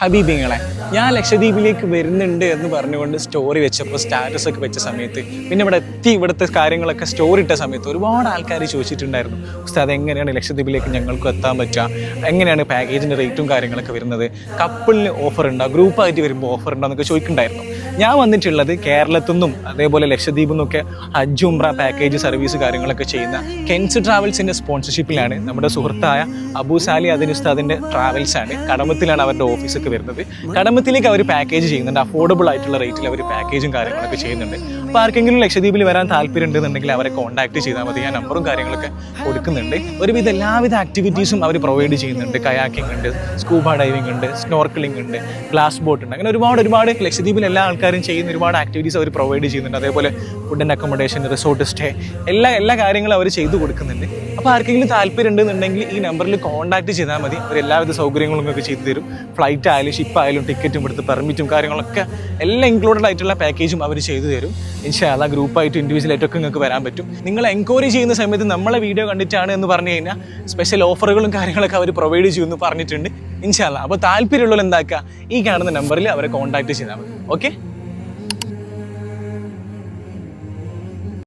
ഹബീബിങ്ങളെ ഞാൻ ലക്ഷദ്വീപിലേക്ക് വരുന്നുണ്ട് എന്ന് പറഞ്ഞുകൊണ്ട് സ്റ്റോറി വെച്ചപ്പോൾ സ്റ്റാറ്റസ് ഒക്കെ വെച്ച സമയത്ത് പിന്നെ ഇവിടെ എത്തി ഇവിടുത്തെ കാര്യങ്ങളൊക്കെ സ്റ്റോറി ഇട്ട സമയത്ത് ഒരുപാട് ആൾക്കാർ ചോദിച്ചിട്ടുണ്ടായിരുന്നു ഉസ്താദ് എങ്ങനെയാണ് ലക്ഷദ്വീപിലേക്ക് ഞങ്ങൾക്ക് എത്താൻ പറ്റുക എങ്ങനെയാണ് പാക്കേജിന്റെ റേറ്റും കാര്യങ്ങളൊക്കെ വരുന്നത്? കപ്പിളിന് ഓഫർ ഉണ്ടോ? ഗ്രൂപ്പായിട്ട് വരുമ്പോൾ ഓഫർ ഉണ്ടോ? എന്നൊക്കെ ചോദിക്കുന്നുണ്ടായിരുന്നു. ഞാൻ വന്നിട്ടുള്ളത് കേരളത്തിൽ നിന്നും അതേപോലെ ലക്ഷദ്വീപിൽ നിന്നൊക്കെ ഹജ്ജ് ഉംറ പാക്കേജ് സർവീസ് കാര്യങ്ങളൊക്കെ ചെയ്യുന്ന കെൻസ് ട്രാവൽസിന്റെ സ്പോൺസർഷിപ്പിലാണ് നമ്മുടെ സുഹൃത്തായ അബു സാലി അതിൻ ഉസ്താദിന്റെ ട്രാവൽസ് ആണ് കടമത്തിലാണ് അവരുടെ ഓഫീസൊക്കെ വരുന്നത്. കടമത്തിലേക്ക് അവർ പാക്കേജ് ചെയ്യുന്നുണ്ട്. അഫോർഡബിൾ ആയിട്ടുള്ള റേറ്റിൽ അവർ പാക്കേജും കാര്യങ്ങളൊക്കെ ചെയ്യുന്നുണ്ട്. അപ്പോൾ ആർക്കെങ്കിലും ലക്ഷദ്വീപിൽ വരാൻ താല്പര്യം ഉണ്ടെന്നുണ്ടെങ്കിൽ അവരെ കോൺടാക്ട് ചെയ്താൽ മതി. ഞാൻ നമ്പറും കാര്യങ്ങളൊക്കെ കൊടുക്കുന്നുണ്ട്. ഒരുവിധ എല്ലാവിധ ആക്ടിവിറ്റീസും അവർ പ്രൊവൈഡ് ചെയ്യുന്നുണ്ട്. കയാക്കിംഗ് ഉണ്ട് സ്കൂബ ഡൈവിംഗ് ഉണ്ട് സ്നോർക്കിളിംഗ് ഉണ്ട് ഗ്ലാസ് ബോട്ട് ഉണ്ട്. അങ്ങനെ ഒരുപാട് ഒരുപാട് ലക്ഷദ്വീപിൽ എല്ലാ ആൾക്കാരും ചെയ്യുന്ന ഒരുപാട് ആക്ടിവിറ്റീസ് അവർ പ്രൊവൈഡ് ചെയ്യുന്നുണ്ട്. അതേപോലെ food and accommodation resort stay എല്ലാ എല്ലാ കാര്യങ്ങളും അവർ ചെയ്തു കൊടുക്കുന്നുണ്ട്. അപ്പോൾ ആർക്കെങ്കിലും താല്പര്യം ഉണ്ടെന്നുണ്ടെങ്കിൽ ഈ നമ്പറിൽ കോൺടാക്ട് ചെയ്താൽ മതി. അവർ എല്ലാവിധ സൗകര്യങ്ങളും ഒക്കെ ചെയ്തു തരും. ഫ്ലൈറ്റ് ആയാലും ഷിപ്പ് ആയാലും ടിക്കറ്റും എടുത്ത് പെർമിറ്റും കാര്യങ്ങളൊക്കെ എല്ലാം ഇൻക്ലൂഡഡ് ആയിട്ടുള്ള പാക്കേജും അവർ ചെയ്തു തരും. ഇൻഷാല്ല ഗ്രൂപ്പായിട്ട് ഇൻഡിവിജ്വൽ ആയിട്ടൊക്കെ നിങ്ങൾക്ക് വരാൻ പറ്റും. നിങ്ങൾ എൻക്വയറി ചെയ്യുന്ന സമയത്ത് നമ്മളെ വീഡിയോ കണ്ടിട്ടാണ് എന്ന് പറഞ്ഞു കഴിഞ്ഞാൽ സ്പെഷ്യൽ ഓഫറുകളും കാര്യങ്ങളൊക്കെ അവർ പ്രൊവൈഡ് ചെയ്യുമെന്ന് പറഞ്ഞിട്ടുണ്ട്. ഇൻഷാല്ല അപ്പോൾ താല്പര്യമുള്ളവർ എന്താക്കുക? ഈ കാണുന്ന നമ്പറിൽ അവരെ കോൺടാക്ട് ചെയ്താൽ മതി. ഓക്കെ